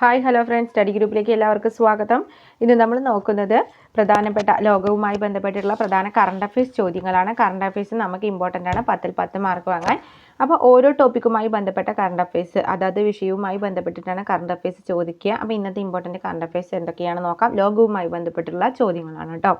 Hi hello friends. Study ഗ്രൂപ്പിലേക്ക് എല്ലാവർക്കും സ്വാഗതം. ഇന്ന് നമ്മൾ നോക്കുന്നത് പ്രധാനപ്പെട്ട ലോകവുമായി ബന്ധപ്പെട്ടിട്ടുള്ള പ്രധാന കറണ്ട് അഫയേഴ്സ് ചോദ്യങ്ങളാണ്. കറണ്ട് അഫയേഴ്സ് നമുക്ക് ഇമ്പോർട്ടന്റ് ആണ്. പത്തിൽ പത്ത് മാർക്ക് വാങ്ങാൻ. അപ്പോൾ ഓരോ ടോപ്പിക്കുമായി ബന്ധപ്പെട്ട കറണ്ട് അഫയേഴ്സ് അതാത് വിഷയവുമായി ബന്ധപ്പെട്ടിട്ടാണ് കറണ്ട് അഫയേഴ്സ് ചോദിക്കുക. അപ്പോൾ ഇന്നത്തെ ഇമ്പോർട്ടന്റ് കറണ്ട് അഫയേഴ്സ് എന്തൊക്കെയാണ് നോക്കാം. ലോകവുമായി ബന്ധപ്പെട്ടുള്ള ചോദ്യങ്ങളാണ് കേട്ടോ.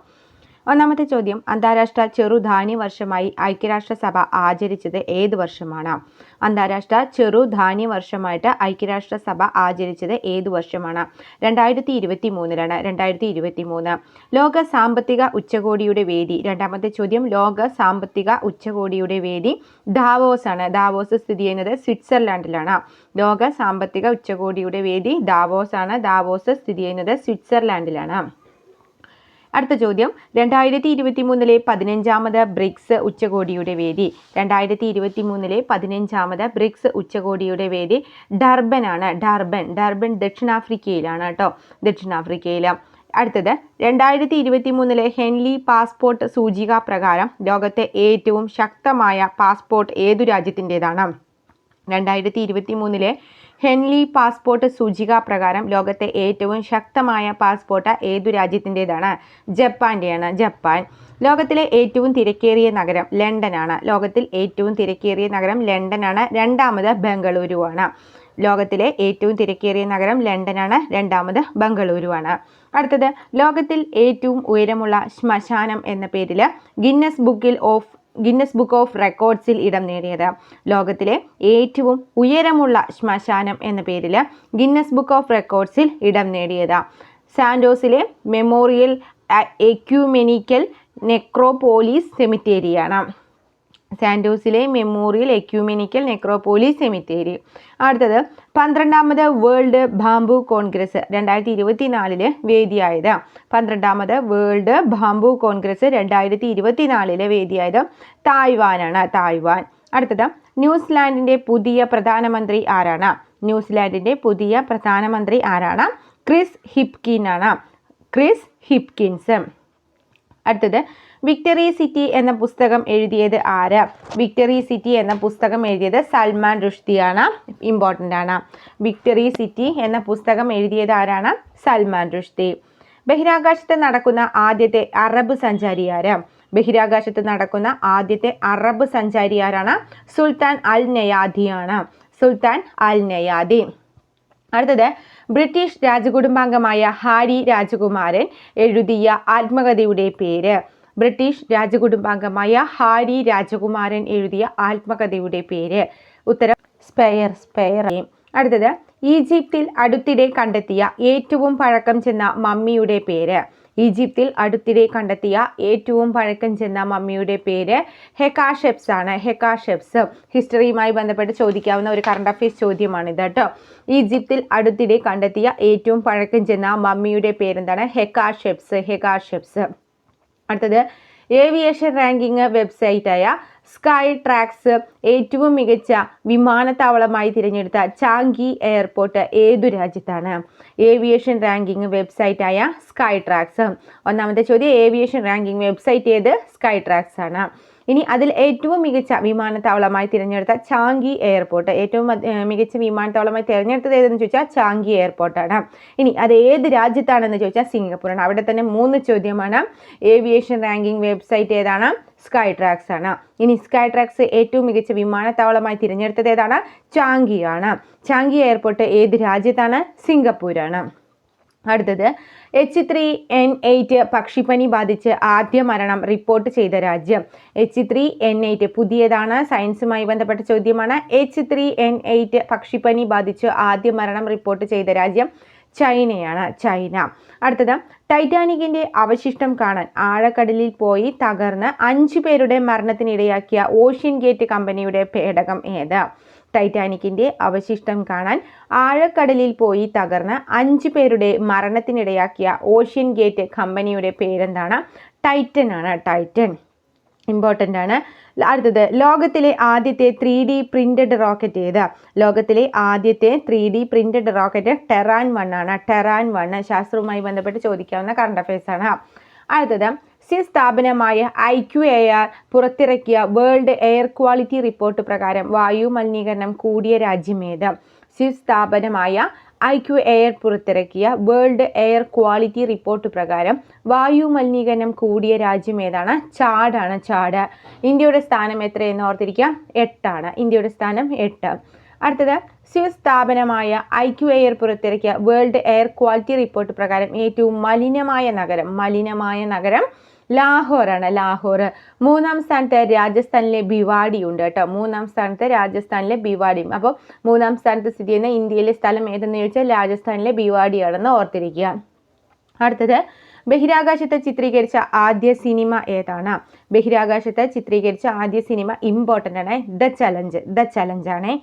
ഒന്നാമത്തെ ചോദ്യം അന്താരാഷ്ട്ര ചെറുധാന്യ വർഷമായി ഐക്യരാഷ്ട്രസഭ ആചരിച്ചത് ഏത് വർഷമാണ്? അന്താരാഷ്ട്ര ചെറുധാന്യ വർഷമായിട്ട് ഐക്യരാഷ്ട്രസഭ ആചരിച്ചത് ഏത് വർഷമാണ്? രണ്ടായിരത്തി ഇരുപത്തി മൂന്നിലാണ് രണ്ടായിരത്തി ഇരുപത്തി മൂന്ന് ലോക സാമ്പത്തിക ഉച്ചകോടിയുടെ വേദി. രണ്ടാമത്തെ ചോദ്യം ലോക സാമ്പത്തിക ഉച്ചകോടിയുടെ വേദി ദാവോസ് ആണ്. ദാവോസ് സ്ഥിതി ചെയ്യുന്നത് സ്വിറ്റ്സർലാൻഡിലാണ്. ലോക സാമ്പത്തിക ഉച്ചകോടിയുടെ വേദി ദാവോസ് ആണ്. ദാവോസ് സ്ഥിതി ചെയ്യുന്നത് സ്വിറ്റ്സർലാൻഡിലാണ്. അടുത്ത ചോദ്യം. രണ്ടായിരത്തി ഇരുപത്തി മൂന്നിലെ പതിനഞ്ചാമത് ബ്രിക്സ് ഉച്ചകോടിയുടെ വേദി. രണ്ടായിരത്തി ഇരുപത്തി മൂന്നിലെ പതിനഞ്ചാമത് ബ്രിക്സ് ഉച്ചകോടിയുടെ വേദി ഡർബനാണ്. ഡർബൻ ഡർബൻ ദക്ഷിണാഫ്രിക്കയിലാണ് കേട്ടോ. ദക്ഷിണാഫ്രിക്കയിൽ അടുത്തത്. രണ്ടായിരത്തി ഇരുപത്തി മൂന്നിലെ ഹെൻലി പാസ്പോർട്ട് സൂചിക പ്രകാരം ലോകത്തെ ഏറ്റവും ശക്തമായ പാസ്പോർട്ട് ഏതു രാജ്യത്തിന്റെതാണ്? രണ്ടായിരത്തി ഇരുപത്തി മൂന്നിലെ ഹെൻലി പാസ്പോർട്ട് സൂചിക പ്രകാരം ലോകത്തെ ഏറ്റവും ശക്തമായ പാസ്പോർട്ട് ഏതു രാജ്യത്തിന്റെതാണ്? ജപ്പാന്റെയാണ്. ജപ്പാൻ. ലോകത്തിലെ ഏറ്റവും തിരക്കേറിയ നഗരം ലണ്ടനാണ്. ലോകത്തിൽ ഏറ്റവും തിരക്കേറിയ നഗരം ലണ്ടനാണ്. രണ്ടാമത് ബംഗളൂരുവാണ്. ലോകത്തിലെ ഏറ്റവും തിരക്കേറിയ നഗരം ലണ്ടനാണ്. രണ്ടാമത് ബംഗളൂരുവാണ്. അടുത്തത് ലോകത്തിൽ ഏറ്റവും ഉയരമുള്ള ശ്മശാനം എന്ന പേരിൽ ഗിന്നസ് ബുക്കിൽ ഓഫ് ഗിന്നസ് ബുക്ക് ഓഫ് റെക്കോർഡ്സിൽ ഇടം നേടിയത്. ലോകത്തിലെ ഏറ്റവും ഉയരമുള്ള ശ്മശാനം എന്ന പേരിൽ ഗിന്നസ് ബുക്ക് ഓഫ് റെക്കോർഡ്സിൽ ഇടം നേടിയത്. സാൻഡോസിലെ മെമ്മോറിയൽ എക്യൂമെനിക്കൽ നെക്രോപോലീസ് സെമിത്തേരിയാണ് സാൻഡോസിലെ മെമ്മോറിയൽ എക്യൂമെനിക്കൽ നെക്രോപോലീസ് സെമിത്തേരി. അടുത്തത് പന്ത്രണ്ടാമത് വേൾഡ് ബാംബു കോൺഗ്രസ് രണ്ടായിരത്തി ഇരുപത്തിനാലിൽ വേദിയായത്. പന്ത്രണ്ടാമത് വേൾഡ് ബാംബു കോൺഗ്രസ് രണ്ടായിരത്തി ഇരുപത്തിനാലിൽ വേദിയായത് തായ്വാനാണ് തായ്വാൻ. അടുത്തത് ന്യൂസിലാൻഡിന്റെ പുതിയ പ്രധാനമന്ത്രി ആരാണ്? ന്യൂസിലാൻഡിന്റെ പുതിയ പ്രധാനമന്ത്രി ആരാണ്? ക്രിസ് ഹിപ്കിൻ ആണ്. Chris Hipkins. അടുത്തത് വിക്ടറി സിറ്റി എന്ന പുസ്തകം എഴുതിയത് ആര്? വിക്ടറി സിറ്റി എന്ന പുസ്തകം എഴുതിയത് സൽമാൻ റുഷ്ദിയാണ് ഇമ്പോർട്ടന്റ് ആണ്. വിക്ടറി സിറ്റി എന്ന പുസ്തകം എഴുതിയത് ആരാണ്? സൽമാൻ റുഷ്ദി. ബഹിരാകാശത്ത് നടക്കുന്ന ആദ്യത്തെ അറബ് സഞ്ചാരി ആര്? ബഹിരാകാശത്ത് നടക്കുന്ന ആദ്യത്തെ അറബ് സഞ്ചാരി ആരാണ്? സുൽത്താൻ അൽ നയാദിയാണ് സുൽത്താൻ അൽ നയാദി അടുത്തത് ബ്രിട്ടീഷ് രാജകുടുംബാംഗമായ ഹാരി രാജകുമാരൻ എഴുതിയ ആത്മകഥയുടെ പേര്. ബ്രിട്ടീഷ് രാജകുടുംബാംഗമായ ഹാരി രാജകുമാരൻ എഴുതിയ ആത്മകഥയുടെ പേര്. ഉത്തരം സ്പെയർ സ്പെയർ. അടുത്തത് ഈജിപ്തിൽ അടുത്തിടെ കണ്ടെത്തിയ ഏറ്റവും പഴക്കം ചെന്ന മമ്മിയുടെ പേര്. ഈജിപ്തിൽ അടുത്തിടെ കണ്ടെത്തിയ ഏറ്റവും പഴക്കം ചെന്ന മമ്മിയുടെ പേര് ഹെക്കാഷെപ്സ് ആണ്. ഹെക്കാഷെപ്സ് ഹിസ്റ്ററിയുമായി ബന്ധപ്പെട്ട് ചോദിക്കാവുന്ന ഒരു കറണ്ട് അഫയേഴ്സ് ചോദ്യമാണിത് കേട്ടോ. ഈജിപ്തിൽ അടുത്തിടെ കണ്ടെത്തിയ ഏറ്റവും പഴക്കം ചെന്ന മമ്മിയുടെ പേരെന്താണ്? ഹെക്കാഷെപ്സ് ഹെക്കാഷെപ്സ് അടുത്തത് ഏവിയേഷൻ റാങ്കിങ് വെബ്സൈറ്റായ സ്കൈ ട്രാക്സ് ഏറ്റവും മികച്ച വിമാനത്താവളമായി തിരഞ്ഞെടുത്ത ചാങ്കി എയർപോർട്ട് ഏതു രാജ്യത്താണ്? ഏവിയേഷൻ റാങ്കിങ് വെബ്സൈറ്റായ സ്കൈ ട്രാക്സ് ഒന്നാമത്തെ ചോദ്യം ഏവിയേഷൻ റാങ്കിങ് വെബ്സൈറ്റ് ഏത്? സ്കൈ ട്രാക്സ് ആണ്. ഇനി അതിൽ ഏറ്റവും മികച്ച വിമാനത്താവളമായി തിരഞ്ഞെടുത്ത ചാങ്കി എയർപോർട്ട്. ഏറ്റവും മികച്ച വിമാനത്താവളമായി തിരഞ്ഞെടുത്തത് ഏതെന്ന് ചോദിച്ചാൽ ചാങ്കി എയർപോർട്ടാണ്. ഇനി അത് ഏത് രാജ്യത്താണെന്ന് ചോദിച്ചാൽ സിംഗപ്പൂരാണ്. അവിടെ തന്നെ മൂന്ന് ചോദ്യമാണ്. ഏവിയേഷൻ റാങ്കിംഗ് വെബ്സൈറ്റ് ഏതാണ്? സ്കൈ ട്രാക്സ് ആണ്. ഇനി സ്കൈ ട്രാക്സ് ഏറ്റവും മികച്ച വിമാനത്താവളമായി തിരഞ്ഞെടുത്തത് ഏതാണ്? ചാങ്കി ആണ് ചാങ്കി എയർപോർട്ട് ഏത് രാജ്യത്താണ്? സിംഗപ്പൂരാണ്. അടുത്തത് എച്ച് ത്രീ എൻ എയ്റ്റ് പക്ഷിപ്പനി ബാധിച്ച് ആദ്യ മരണം റിപ്പോർട്ട് ചെയ്ത രാജ്യം. എച്ച് ത്രീ എൻ എയ്റ്റ് പുതിയതാണ് സയൻസുമായി ബന്ധപ്പെട്ട ചോദ്യമാണ്. എച്ച് ത്രീ എൻ എയ്റ്റ് പക്ഷിപ്പനി ബാധിച്ച് ആദ്യ മരണം റിപ്പോർട്ട് ചെയ്ത രാജ്യം ചൈനയാണ് ചൈന. അടുത്തത് ടൈറ്റാനിക്കിന്റെ അവശിഷ്ടം കാണാൻ ആഴക്കടലിൽ പോയി തകർന്ന് അഞ്ചു പേരുടെ മരണത്തിനിടയാക്കിയ ഓഷ്യൻ ഗേറ്റ് കമ്പനിയുടെ പേടകം ഏത്? ടൈറ്റാനിക്കിന്റെ അവശിഷ്ടം കാണാൻ ആഴക്കടലിൽ പോയി തകർന്ന് അഞ്ച് പേരുടെ മരണത്തിനിടയാക്കിയ ഓഷ്യൻ ഗേറ്റ് കമ്പനിയുടെ പേരെന്താണ്? ടൈറ്റൻ ആണ്. ടൈറ്റൻ. ഇമ്പോർട്ടന്റ് ആണ്. അടുത്തത് ലോകത്തിലെ ആദ്യത്തെ ത്രീ ഡി പ്രിന്റഡ് റോക്കറ്റ് ഏത്? ലോകത്തിലെ ആദ്യത്തെ three D printed rocket Terran one ആണ്. ടെറാൻ വൺ ശാസ്ത്രവുമായി ബന്ധപ്പെട്ട് ചോദിക്കാവുന്ന കറണ്ട് അഫയേഴ്സ് ആണ്. അടുത്തത് സി സ്ഥാപനമായ ഐ ക്യു എ ആർ പുറത്തിറക്കിയ വേൾഡ് എയർ ക്വാളിറ്റി റിപ്പോർട്ട് പ്രകാരം വായു മലിനീകരണം കൂടിയ രാജ്യമേത്? സി സ്ഥാപനമായ ഐ ക്യു എയർ പുറത്തിറക്കിയ വേൾഡ് എയർ ക്വാളിറ്റി റിപ്പോർട്ട് പ്രകാരം വായു മലിനീകരണം കൂടിയ രാജ്യം ഏതാണ് ചാടാണ് ചാട് ഇന്ത്യയുടെ സ്ഥാനം എത്രയെന്ന് ഓർത്തിരിക്കുക? എട്ടാണ്. ഇന്ത്യയുടെ സ്ഥാനം എട്ട്. അടുത്തത് സ്വിസ് സ്ഥാപനമായ ഐ ക്യു എയർ പുറത്തിറക്കിയ വേൾഡ് എയർ ക്വാളിറ്റി റിപ്പോർട്ട് പ്രകാരം ഏറ്റവും മലിനമായ നഗരം മലിനമായ നഗരം ലാഹോറാണ് ലാഹോർ മൂന്നാം സ്ഥാനത്ത് രാജസ്ഥാനിലെ ഭിവാടി ഉണ്ട് കേട്ടോ. മൂന്നാം സ്ഥാനത്ത് രാജസ്ഥാനിലെ ഭിവാടിയും അപ്പോൾ മൂന്നാം സ്ഥാനത്ത് സ്ഥിതി ചെയ്യുന്ന ഇന്ത്യയിലെ സ്ഥലം ഏതെന്ന് ചോദിച്ചാൽ രാജസ്ഥാനിലെ ഭിവാടിയാണെന്ന് ഓർത്തിരിക്കുക. അടുത്തത് ബഹിരാകാശത്തെ ചിത്രീകരിച്ച ആദ്യ സിനിമ ഏതാണ്? ബഹിരാകാശത്തെ ചിത്രീകരിച്ച ആദ്യ സിനിമ ഇമ്പോർട്ടന്റ് ആണ്. ദ ചലഞ്ച് ദ ചലഞ്ച് ആണേ.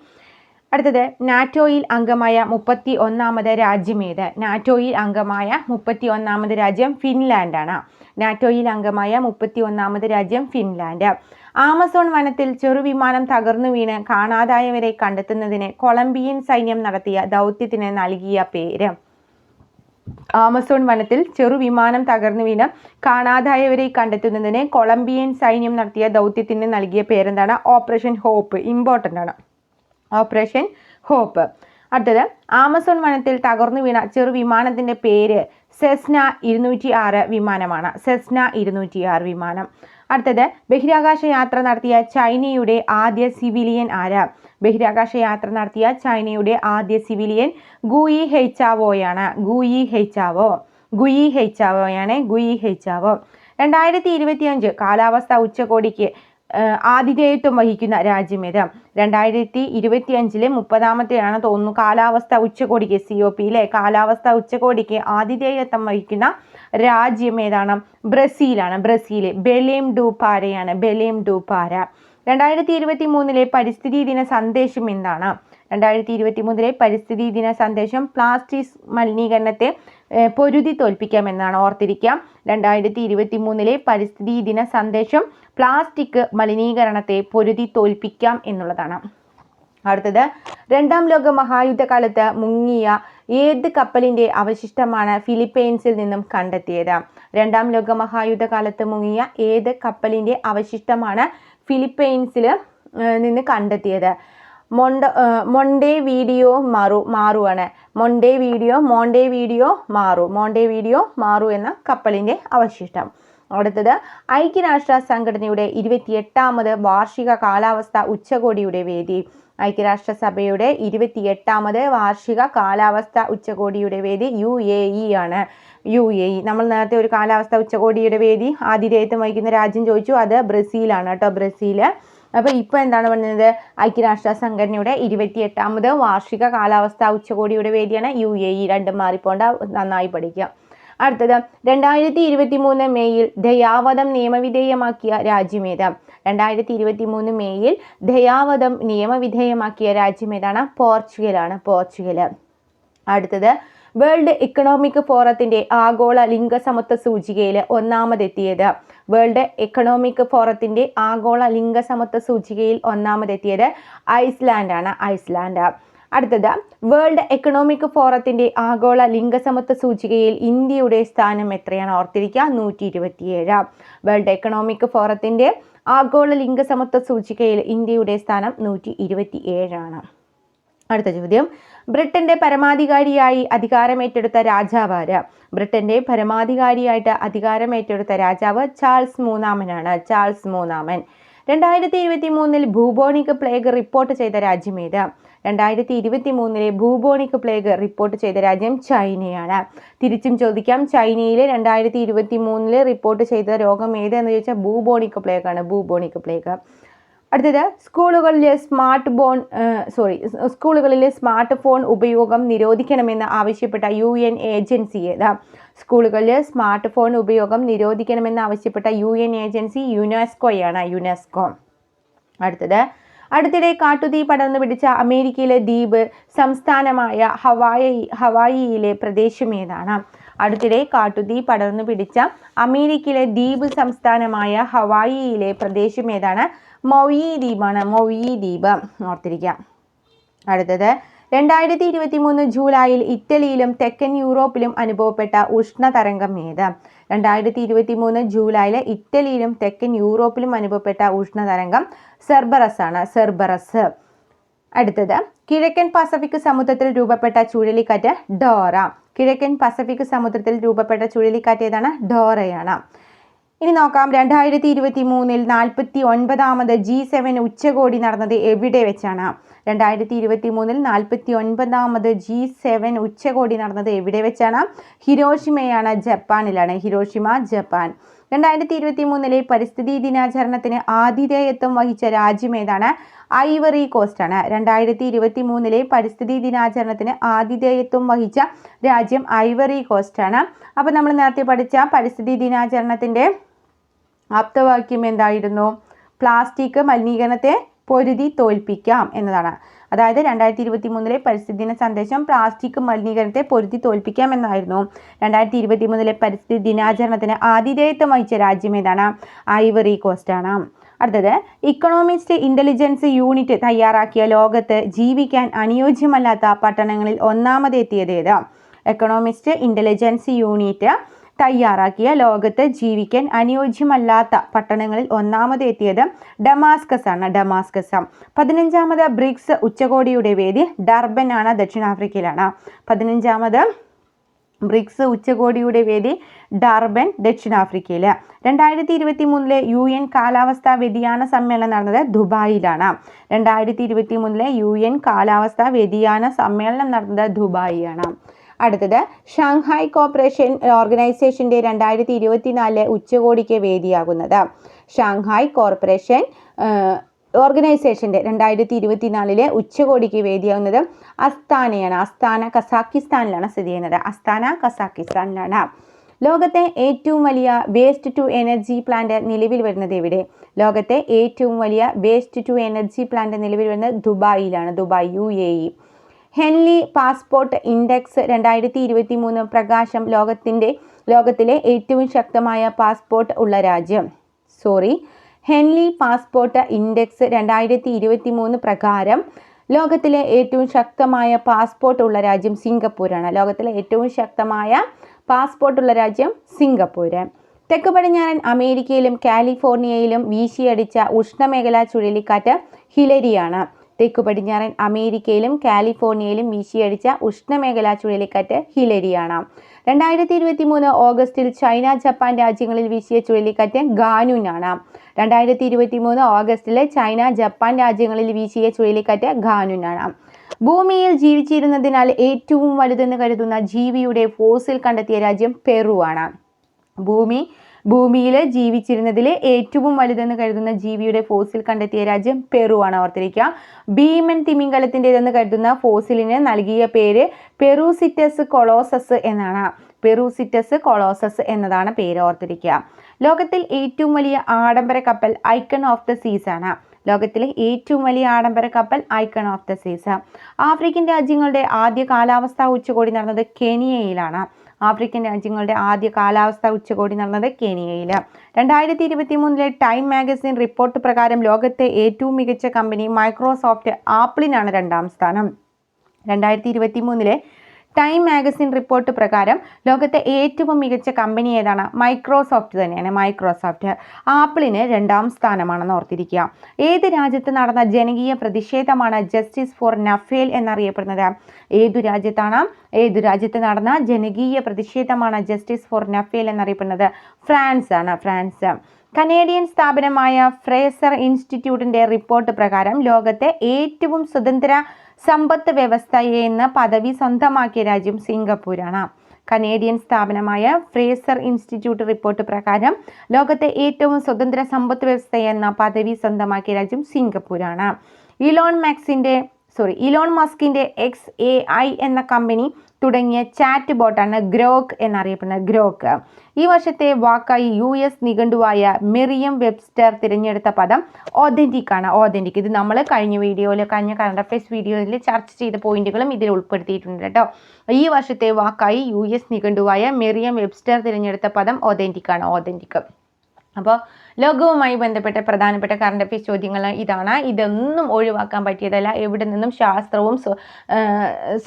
അടുത്തത് നാറ്റോയിൽ അംഗമായ മുപ്പത്തി ഒന്നാമത് രാജ്യം ഏത്? നാറ്റോയിൽ അംഗമായ മുപ്പത്തി ഒന്നാമത് രാജ്യം ഫിൻലാൻഡാണ്. നാറ്റോയിൽ അംഗമായ മുപ്പത്തി ഒന്നാമത് രാജ്യം ഫിൻലാൻഡ്. ആമസോൺ വനത്തിൽ ചെറുവിമാനം തകർന്നു വീണ് കാണാതായവരെ കണ്ടെത്തുന്നതിന് കൊളംബിയൻ സൈന്യം നടത്തിയ ദൗത്യത്തിന് നൽകിയ പേര്. ആമസോൺ വനത്തിൽ ചെറുവിമാനം തകർന്നു വീണ് കാണാതായവരെ കണ്ടെത്തുന്നതിന് കൊളംബിയൻ സൈന്യം നടത്തിയ ദൗത്യത്തിന് നൽകിയ പേരെന്താണ്? Operation hope. ഇമ്പോർട്ടന്റ് ആണ്. Operation hope. അടുത്തത് ആമസോൺ വനത്തിൽ തകർന്നു വീണ ചെറു വിമാനത്തിന്റെ പേര് സെസ്ന ഇരുന്നൂറ്റി ആറ് വിമാനമാണ്. സെസ്ന ഇരുന്നൂറ്റി ആറ് വിമാനം. അടുത്തത് ബഹിരാകാശ യാത്ര നടത്തിയ ചൈനയുടെ ആദ്യ സിവിലിയൻ ആര്? ബഹിരാകാശ യാത്ര നടത്തിയ ചൈനയുടെ ആദ്യ സിവിലിയൻ ഗുയി ഹെയ്ച്ചാവോയാണ് ഗുയി ഹെയ്ച്ചാവോ ഗുയി ഹെയ്ച്ചാവോയാണ് ഗുയി ഹെയ്ച്ചാവോ രണ്ടായിരത്തി ഇരുപത്തിയഞ്ച് കാലാവസ്ഥ ഉച്ചകോടിക്ക് ആതിഥേയത്വം വഹിക്കുന്ന രാജ്യമേത് രണ്ടായിരത്തി ഇരുപത്തി അഞ്ചിലെ മുപ്പതാമത്തെയാണ് തോന്നുന്നു കാലാവസ്ഥ ഉച്ചകോടിക്ക് സി ഒ പിയിലെ കാലാവസ്ഥ ഉച്ചകോടിക്ക് ആതിഥേയത്വം വഹിക്കുന്ന രാജ്യം ഏതാണ്? ബ്രസീലാണ്. ബ്രസീൽ ബെലേം ഡൂപാരയാണ് ബെലേം ഡൂപാര രണ്ടായിരത്തി ഇരുപത്തി മൂന്നിലെ പരിസ്ഥിതി ദിന സന്ദേശം എന്താണ്? രണ്ടായിരത്തി ഇരുപത്തി മൂന്നിലെ പരിസ്ഥിതി ദിന സന്ദേശം പ്ലാസ്റ്റിക് മലിനീകരണത്തെ പൊരുതി തോൽപ്പിക്കാമെന്നാണ് ഓർത്തിരിക്കാം. രണ്ടായിരത്തി ഇരുപത്തി മൂന്നിലെ പരിസ്ഥിതി ദിന സന്ദേശം പ്ലാസ്റ്റിക് മലിനീകരണത്തെ പൊരുതി തോൽപ്പിക്കാം എന്നുള്ളതാണ്. അടുത്തത് രണ്ടാം ലോക മഹായുദ്ധകാലത്ത് മുങ്ങിയ ഏത് കപ്പലിന്റെ അവശിഷ്ടമാണ് ഫിലിപ്പൈൻസിൽ നിന്നും കണ്ടെത്തിയത്? രണ്ടാം ലോക മഹായുദ്ധകാലത്ത് മുങ്ങിയ ഏത് കപ്പലിന്റെ അവശിഷ്ടമാണ് ഫിലിപ്പൈൻസിൽ നിന്ന് കണ്ടെത്തിയത്? മൊണ്ട Montevideo Maru മാറുവാണ്. Montevideo Montevideo Maru. Montevideo Maru എന്ന കപ്പലിന്റെ അവശിഷ്ടം. അടുത്തത് ഐക്യരാഷ്ട്ര സംഘടനയുടെ ഇരുപത്തിയെട്ടാമത് വാർഷിക കാലാവസ്ഥ ഉച്ചകോടിയുടെ വേദി. ഐക്യരാഷ്ട്രസഭയുടെ ഇരുപത്തിയെട്ടാമത് വാർഷിക കാലാവസ്ഥ ഉച്ചകോടിയുടെ വേദി യു എ ഇ ആണ്. U A E. നമ്മൾ നേരത്തെ ഒരു കാലാവസ്ഥ ഉച്ചകോടിയുടെ വേദി ആതിഥേയത്വം വഹിക്കുന്ന രാജ്യം ചോദിച്ചു. അത് ബ്രസീലാണ് കേട്ടോ. ബ്രസീൽ അപ്പോൾ ഇപ്പോൾ എന്താണ് പറഞ്ഞത്? ഐക്യരാഷ്ട്ര സംഘടനയുടെ ഇരുപത്തിയെട്ടാമത് വാർഷിക കാലാവസ്ഥ ഉച്ചകോടിയുടെ വേദിയാണ് യു എ ഇ. രണ്ടും മാറിപ്പോണ്ട നന്നായി പഠിക്കുക അടുത്തത് രണ്ടായിരത്തി ഇരുപത്തി മൂന്ന് മെയ്യിൽ ദയാവധം നിയമവിധേയമാക്കിയ രാജ്യമേത് രണ്ടായിരത്തി ഇരുപത്തി മൂന്ന് മെയ്യിൽ ദയാവധം നിയമവിധേയമാക്കിയ രാജ്യമേതാണ് പോർച്ചുഗലാണ് പോർച്ചുഗൽ അടുത്തത് വേൾഡ് ഇക്കണോമിക് ഫോറത്തിന്റെ ആഗോള ലിംഗസമത്വ സൂചികയിൽ ഒന്നാമതെത്തിയത് വേൾഡ് എക്കണോമിക് ഫോറത്തിന്റെ ആഗോള ലിംഗസമത്വ സൂചികയിൽ ഒന്നാമതെത്തിയത് ഐസ്ലാൻഡ് ആണ് ഐസ്ലാൻഡ്. അടുത്തത് വേൾഡ് എക്കണോമിക് ഫോറത്തിന്റെ ആഗോള ലിംഗസമത്വ സൂചികയിൽ ഇന്ത്യയുടെ സ്ഥാനം എത്രയാണ് ഓർത്തിരിക്കുക? നൂറ്റി ഇരുപത്തിയേഴ് വേൾഡ് എക്കണോമിക് ഫോറത്തിന്റെ ആഗോള ലിംഗസമത്വ സൂചികയിൽ ഇന്ത്യയുടെ സ്ഥാനം നൂറ്റി ഇരുപത്തി ഏഴാണ് അടുത്ത ചോദ്യം ബ്രിട്ടന്റെ പരമാധികാരിയായി അധികാരമേറ്റെടുത്ത രാജാവാര് ബ്രിട്ടന്റെ പരമാധികാരിയായിട്ട് അധികാരമേറ്റെടുത്ത രാജാവ് ചാൾസ് മൂന്നാമനാണ്. ചാൾസ് മൂന്നാമൻ. രണ്ടായിരത്തി ഇരുപത്തി മൂന്നിൽ ഭൂബോണിക് പ്ലേഗ് റിപ്പോർട്ട് ചെയ്ത രാജ്യമേത് രണ്ടായിരത്തി ഇരുപത്തി മൂന്നിലെ ഭൂബോണിക് പ്ലേഗ് റിപ്പോർട്ട് ചെയ്ത രാജ്യം ചൈനയാണ്. തിരിച്ചും ചോദിക്കാം. ചൈനയിലെ രണ്ടായിരത്തി ഇരുപത്തി മൂന്നിൽ റിപ്പോർട്ട് ചെയ്ത രോഗം ഏതെന്ന് ചോദിച്ചാൽ ഭൂബോണിക് പ്ലേഗ് ആണ്. Bubonic plague. അടുത്തത് സ്കൂളുകളിലെ സ്മാർട്ട് ഫോൺ സോറി സ്കൂളുകളിലെ സ്മാർട്ട് ഫോൺ ഉപയോഗം നിരോധിക്കണമെന്ന് ആവശ്യപ്പെട്ട യു എൻ ഏജൻസി ഏതാ? സ്കൂളുകളിൽ സ്മാർട്ട് ഫോൺ ഉപയോഗം നിരോധിക്കണമെന്ന് ആവശ്യപ്പെട്ട യു എൻ ഏജൻസി യുനെസ്കോയാണ് യുനെസ്കോ. അടുത്തത് അടുത്തിടെ കാട്ടുതീ പടർന്നു പിടിച്ച അമേരിക്കയിലെ ദ്വീപ് സംസ്ഥാനമായ ഹവായി ഹവായിയിലെ പ്രദേശം ഏതാണ്? അടുത്തിടെ കാട്ടുതീ പടർന്നു പിടിച്ച അമേരിക്കയിലെ ദ്വീപ് സംസ്ഥാനമായ ഹവായിയിലെ പ്രദേശം ഏതാണ്? മൊയി ദ്വീപാണ്. മൊയി ദ്വീപ്. ഓർത്തിരിക്കാം. അടുത്തത്. രണ്ടായിരത്തി ഇരുപത്തി മൂന്ന് ജൂലൈയിൽ ഇറ്റലിയിലും തെക്കൻ യൂറോപ്പിലും അനുഭവപ്പെട്ട ഉഷ്ണതരംഗം ഏത്? രണ്ടായിരത്തി ഇരുപത്തി മൂന്ന് ജൂലൈയിൽ ഇറ്റലിയിലും തെക്കൻ യൂറോപ്പിലും അനുഭവപ്പെട്ട ഉഷ്ണതരംഗം സെർബറസ് ആണ്. സെർബറസ്. അടുത്തത്. കിഴക്കൻ പസഫിക് സമുദ്രത്തിൽ രൂപപ്പെട്ട ചുഴലിക്കാറ്റ് ഡോറ. കിഴക്കൻ പസഫിക് സമുദ്രത്തിൽ രൂപപ്പെട്ട ചുഴലിക്കാറ്റേതാണ് ഡോറയാണ്. ഇനി നോക്കാം രണ്ടായിരത്തി ഇരുപത്തി മൂന്നിൽ നാൽപ്പത്തി ഒൻപതാമത് ജി സെവൻ ഉച്ചകോടി നടന്നത് എവിടെ വെച്ചാണ്? രണ്ടായിരത്തി ഇരുപത്തി മൂന്നിൽ നാൽപ്പത്തി ഒൻപതാമത് ജി സെവൻ ഉച്ചകോടി നടന്നത് എവിടെ വെച്ചാണ്? ഹിരോഷിമയാണ് ജപ്പാനിലാണ്. Hiroshima Japan. രണ്ടായിരത്തി ഇരുപത്തി മൂന്നിലെ പരിസ്ഥിതി ദിനാചരണത്തിന് ആതിഥേയത്വം വഹിച്ച രാജ്യം ഏതാണ്? ഐവറി കോസ്റ്റ് ആണ് രണ്ടായിരത്തി ഇരുപത്തി മൂന്നിലെ പരിസ്ഥിതി ദിനാചരണത്തിന് ആതിഥേയത്വം വഹിച്ച രാജ്യം ഐവറി കോസ്റ്റ് ആണ് അപ്പോൾ നമ്മൾ നേരത്തെ പഠിച്ച പരിസ്ഥിതി ദിനാചരണത്തിന്റെ ആപ്തവാക്യം എന്തായിരുന്നു? പ്ലാസ്റ്റിക് മലിനീകരണത്തെ പൊരുതി തോൽപ്പിക്കാം എന്നതാണ്. അതായത് രണ്ടായിരത്തി ഇരുപത്തി മൂന്നിലെ പരിസ്ഥിതി ദിന സന്ദേശം പ്ലാസ്റ്റിക് മലിനീകരണത്തെ പൊരുത്തി തോൽപ്പിക്കാമെന്നായിരുന്നു. രണ്ടായിരത്തി ഇരുപത്തി മൂന്നിലെ പരിസ്ഥിതി ദിനാചരണത്തിന് ആതിഥേയത്വം വഹിച്ച രാജ്യം ഏതാണ്? ഐവറി കോസ്റ്റാണ് അടുത്തത് ഇക്കണോമിസ്റ്റ് ഇന്റലിജൻസ് യൂണിറ്റ് തയ്യാറാക്കിയ ലോകത്ത് ജീവിക്കാൻ അനുയോജ്യമല്ലാത്ത പട്ടണങ്ങളിൽ ഒന്നാമതെത്തിയത് ഏത്? എക്കണോമിസ്റ്റ് ഇന്റലിജൻസ് യൂണിറ്റ് തയ്യാറാക്കിയ ലോകത്ത് ജീവിക്കാൻ അനുയോജ്യമല്ലാത്ത പട്ടണങ്ങളിൽ ഒന്നാമത് എത്തിയത് ഡമാസ്കസ് ആണ് ഡമാസ്കസ് പതിനഞ്ചാമത് ബ്രിക്സ് ഉച്ചകോടിയുടെ വേദി ഡർബൻ ആണ് ദക്ഷിണാഫ്രിക്കയിലാണ്. പതിനഞ്ചാമത് ബ്രിക്സ് ഉച്ചകോടിയുടെ വേദി ഡാർബൻ ദക്ഷിണാഫ്രിക്കയിൽ രണ്ടായിരത്തി ഇരുപത്തി മൂന്നിലെ യു എൻ കാലാവസ്ഥാ വ്യതിയാന സമ്മേളനം നടന്നത് ദുബായിലാണ്. രണ്ടായിരത്തി ഇരുപത്തി മൂന്നിലെ യു എൻ കാലാവസ്ഥാ വ്യതിയാന സമ്മേളനം നടന്നത് ദുബായിയാണ്. അടുത്തത് ഷാങ്ഹായ് കോപ്പറേഷൻ ഓർഗനൈസേഷന്റെ രണ്ടായിരത്തി ഇരുപത്തിനാല് ഉച്ചകോടിക്ക് വേദിയാകുന്നത്. ഷാങ്ഹായ് കോർപ്പറേഷൻ ഓർഗനൈസേഷന്റെ രണ്ടായിരത്തി ഇരുപത്തിനാലിലെ ഉച്ചകോടിക്ക് വേദിയാകുന്നത് അസ്താനയാണ്. അസ്താന കസാക്കിസ്ഥാനിലാണ് സ്ഥിതി ചെയ്യുന്നത്. അസ്താന കസാക്കിസ്ഥാനിലാണ്. ലോകത്തെ ഏറ്റവും വലിയ വേസ്റ്റ് ടു എനർജി പ്ലാന്റ് നിലവിൽ വരുന്നത് എവിടെ? ലോകത്തെ ഏറ്റവും വലിയ വേസ്റ്റ് ടു എനർജി പ്ലാന്റ് നിലവിൽ വരുന്നത് ദുബായിലാണ്. Dubai U A E. Henley passport index രണ്ടായിരത്തി ഇരുപത്തി മൂന്ന് പ്രകാശം ലോകത്തിന്റെ ലോകത്തിലെ ഏറ്റവും ശക്തമായ പാസ്പോർട്ട് ഉള്ള രാജ്യം. സോറി ഹെൻലി പാസ്പോർട്ട് ഇൻഡെക്സ് രണ്ടായിരത്തി ഇരുപത്തി മൂന്ന് പ്രകാരം ലോകത്തിലെ ഏറ്റവും ശക്തമായ പാസ്പോർട്ട് ഉള്ള രാജ്യം സിംഗപ്പൂരാണ്. ലോകത്തിലെ ഏറ്റവും ശക്തമായ പാസ്പോർട്ട് ഉള്ള രാജ്യം സിംഗപ്പൂര്. തെക്ക് പടിഞ്ഞാറൻ അമേരിക്കയിലും കാലിഫോർണിയയിലും വീശിയടിച്ച ഉഷ്ണമേഖലാ ചുഴലിക്കാറ്റ് ഹിലരിയാണ്. തെക്കു പടിഞ്ഞാറൻ അമേരിക്കയിലും കാലിഫോർണിയയിലും വീശിയടിച്ച ഉഷ്ണമേഖലാ ചുഴലിക്കാറ്റ് ഹിലരിയാണ്. രണ്ടായിരത്തി ഇരുപത്തി മൂന്ന് ഓഗസ്റ്റിൽ ചൈന ജപ്പാൻ രാജ്യങ്ങളിൽ വീശിയ ചുഴലിക്കാറ്റ് ഗാനുനാണ് രണ്ടായിരത്തി ഇരുപത്തി മൂന്ന് ഓഗസ്റ്റിൽ ചൈന ജപ്പാൻ രാജ്യങ്ങളിൽ വീശിയ ചുഴലിക്കാറ്റ് ഗാനുനാണ് ഭൂമിയിൽ ജീവിച്ചിരുന്നതിനാൽ ഏറ്റവും വലുതെന്ന് കരുതുന്ന ജീവിയുടെ ഫോസിൽ കണ്ടെത്തിയ രാജ്യം പെറു ആണ് ഭൂമി ഭൂമിയിൽ ജീവിച്ചിരുന്നതിൽ ഏറ്റവും വലുതെന്ന് കരുതുന്ന ജീവിയുടെ ഫോസിൽ കണ്ടെത്തിയ രാജ്യം പെറു ആണ് ഓർത്തിരിക്കുക. ഭീമൻ തിമിംഗലത്തിന്റെതെന്ന് കരുതുന്ന ഫോസിലിന് നൽകിയ പേര് പെറൂസിറ്റസ് കൊളോസസ് എന്നാണ്. പെറൂസിറ്റസ് കൊളോസസ് എന്നതാണ് പേര്. ഓർത്തിരിക്കുക. ലോകത്തിൽ ഏറ്റവും വലിയ ആഡംബര കപ്പൽ ഐക്കൺ ഓഫ് ദ സീസ് ആണ്. ലോകത്തിലെ ഏറ്റവും വലിയ ആഡംബര കപ്പൽ Icon of the Seas. African രാജ്യങ്ങളുടെ ആദ്യ കാലാവസ്ഥാ ഉച്ചകോടി നടന്നത് കെനിയയിലാണ്. ആഫ്രിക്കൻ രാജ്യങ്ങളുടെ ആദ്യ കാലാവസ്ഥാ ഉച്ചകോടി നടന്നത് കെനിയയിൽ രണ്ടായിരത്തി ഇരുപത്തി മൂന്നിലെ ടൈം മാഗസിൻ റിപ്പോർട്ട് പ്രകാരം ലോകത്തെ ഏറ്റവും മികച്ച കമ്പനി മൈക്രോസോഫ്റ്റ് ആപ്പിളിനാണ് രണ്ടാം സ്ഥാനം. രണ്ടായിരത്തി ഇരുപത്തി മൂന്നിലെ ടൈം മാഗസിൻ റിപ്പോർട്ട് പ്രകാരം ലോകത്തെ ഏറ്റവും മികച്ച കമ്പനി ഏതാണ്? മൈക്രോസോഫ്റ്റ് തന്നെയാണ്. മൈക്രോസോഫ്റ്റ് ആപ്പിളിന് രണ്ടാം സ്ഥാനമാണെന്ന് ഓർത്തിരിക്കുക. ഏത് രാജ്യത്ത് നടന്ന ജനകീയ പ്രതിഷേധമാണ് ജസ്റ്റിസ് ഫോർ നഫേൽ എന്നറിയപ്പെടുന്നത്? ഏതു രാജ്യത്താണ്? ഏതു രാജ്യത്ത് നടന്ന ജനകീയ പ്രതിഷേധമാണ് ജസ്റ്റിസ് ഫോർ നഫേൽ എന്നറിയപ്പെടുന്നത്? ഫ്രാൻസ് ആണ് ഫ്രാൻസ്. കനേഡിയൻ സ്ഥാപനമായ ഫ്രേസർ ഇൻസ്റ്റിറ്റ്യൂട്ടിന്റെ റിപ്പോർട്ട് പ്രകാരം ലോകത്തെ ഏറ്റവും സ്വതന്ത്ര സമ്പത്ത് വ്യവസ്ഥയെന്ന പദവി സ്വന്തമാക്കിയ രാജ്യം സിംഗപ്പൂരാണ്. കനേഡിയൻ സ്ഥാപനമായ ഫ്രേസർ ഇൻസ്റ്റിറ്റ്യൂട്ട് റിപ്പോർട്ട് പ്രകാരം ലോകത്തെ ഏറ്റവും സ്വതന്ത്ര സമ്പത്ത് വ്യവസ്ഥ എന്ന പദവി സ്വന്തമാക്കിയ രാജ്യം സിംഗപ്പൂരാണ്. ഇലോൺ മാക്സിന്റെ സോറി ഇലോൺ മസ്കിന്റെ എക്സ് എ ഐ എന്ന കമ്പനി തുടങ്ങിയ ചാറ്റ് ബോട്ടാണ് ഗ്രോക്ക് എന്നറിയപ്പെടുന്നത്. ഗ്രോക്ക് ഈ വർഷത്തെ വാക്കായി യു എസ് നിഘണ്ടുവായ മെറിയം വെബ്സ്റ്റർ തിരഞ്ഞെടുത്ത പദം ഓതന്റിക് ആണ്. ഓതന്റിക് ഇത് നമ്മൾ കഴിഞ്ഞ വീഡിയോയിൽ കഴിഞ്ഞ കറണ്ട് അഫയേഴ്സ് വീഡിയോയിൽ ചർച്ച ചെയ്ത പോയിന്റുകളും ഇതിൽ ഉൾപ്പെടുത്തിയിട്ടുണ്ട് കേട്ടോ ഈ വർഷത്തെ വാക്കായി യു എസ് നിഘണ്ടുവായ മെറിയം വെബ്സ്റ്റർ തിരഞ്ഞെടുത്ത പദം ഓതന്റിക് ആണ്. ഓതന്റിക് അപ്പോൾ ലോകവുമായി ബന്ധപ്പെട്ട പ്രധാനപ്പെട്ട കറണ്ട് അഫയേഴ്സ് ചോദ്യങ്ങൾ ഇതാണ്. ഇതൊന്നും ഒഴിവാക്കാൻ പറ്റിയതല്ല. എവിടെ നിന്നും ശാസ്ത്രവും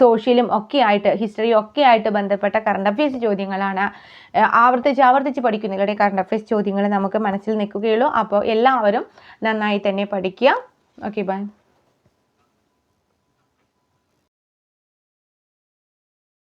സോഷ്യലും ഒക്കെ ആയിട്ട് ഹിസ്റ്ററിയും ഒക്കെ ആയിട്ട് ബന്ധപ്പെട്ട കറണ്ട് അഫയേഴ്സ് ചോദ്യങ്ങളാണ്. ആവർത്തിച്ച് ആവർത്തിച്ച് പഠിക്കുന്നവരുടെ കറണ്ട് അഫയേഴ്സ് ചോദ്യങ്ങൾ നമുക്ക് മനസ്സിൽ നിൽക്കുകയുള്ളൂ. അപ്പോൾ എല്ലാവരും നന്നായി തന്നെ പഠിക്കുക. Okay bye